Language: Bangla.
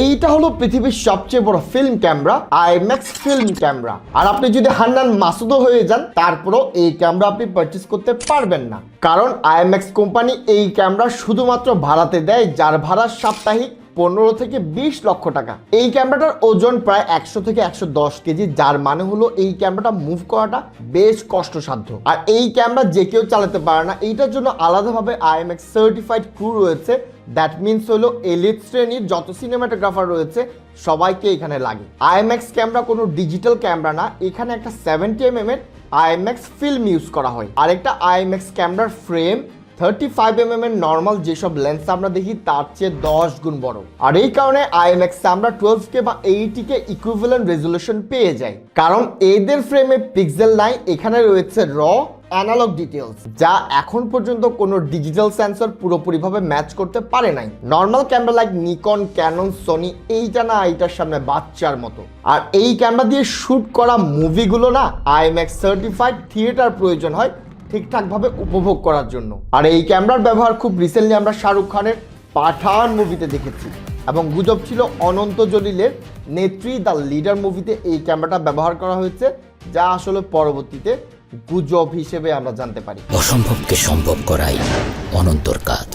এইটা হলো পৃথিবীর সবচেয়ে বড় film camera IMAX film camera আর আপনি যদি হান্নান মাসুদও হয়ে যান, তারপরও এই ক্যামেরা আপনি পারচেস করতে পারবেন না। কারণ আইএমএক্স কোম্পানি এই ক্যামেরা শুধুমাত্র ভাড়াতে দেয়, যার ভাড়া সাপ্তাহিক পনেরো থেকে বিশ লক্ষ টাকা। এই ক্যামেরাটার ওজন প্রায় একশো থেকে একশো দশ কেজি, যার মানে হলো এই ক্যামেরাটা মুভ করাটা বেশ কষ্টসাধ্য। আর এই ক্যামেরা যে কেউ চালাতে পারে না, এইটার জন্য আলাদাভাবে আইএমএক্স সার্টিফাইড ক্রু রয়েছে। দ্যাট মিনস হলো এলিট শ্রেণির যত সিনেমাটোগ্রাফার রয়েছে, সবাইকে এখানে লাগে। আইএমএক্স ক্যামেরা কোনো ডিজিটাল ক্যামেরা না, এখানে একটা সেভেন্টি এম এর আইএমএক্স ফিল্ম ইউজ করা হয়। আরেকটা আইএমএক্স ক্যামেরার ফ্রেম থার্টি ফাইভ এম এর নর্মাল যেসব লেন্স আমরা দেখি, তার চেয়ে দশ গুণ বড়। আর এই কারণে আইএমএক্স আমরা টুয়েলভ কে বা এইটি কে ইকুইভ্যালেন্ট রেজলিউশন পেয়ে যাই। কারণ এদের ফ্রেমে পিক্সেল নাই, এখানে রয়েছে র অ্যানালগ ডিটেলস যা এখন পর্যন্ত কোনো ডিজিটাল সেন্সর পুরোপুরিভাবে ম্যাচ করতে পারে নাই। Normal camera like Nikon Canon Sony এইটা না, এইটার সামনে বাচ্চার মতো। আর এই ক্যামেরা দিয়ে শুট করা মুভিগুলো না আইএমএক্স সার্টিফাইড থিয়েটার প্রয়োজন হয় ঠিকঠাকভাবে উপভোগ করার জন্য। আর এই ক্যামেরার ব্যবহার খুব রিসেন্টলি আমরা শাহরুখ খানের পাঠান মুভিতে দেখেছি। এবং গুজব ছিল অনন্ত জলিলের নেত্রী দ্য লিডার মুভিতে এই ক্যামেরাটা ব্যবহার করা হয়েছে, যা আসলে পরবর্তীতে গুজব হিসেবে আমরা জানতে পারি। অসম্ভবকে সম্ভব করাই অনন্তর কাজ।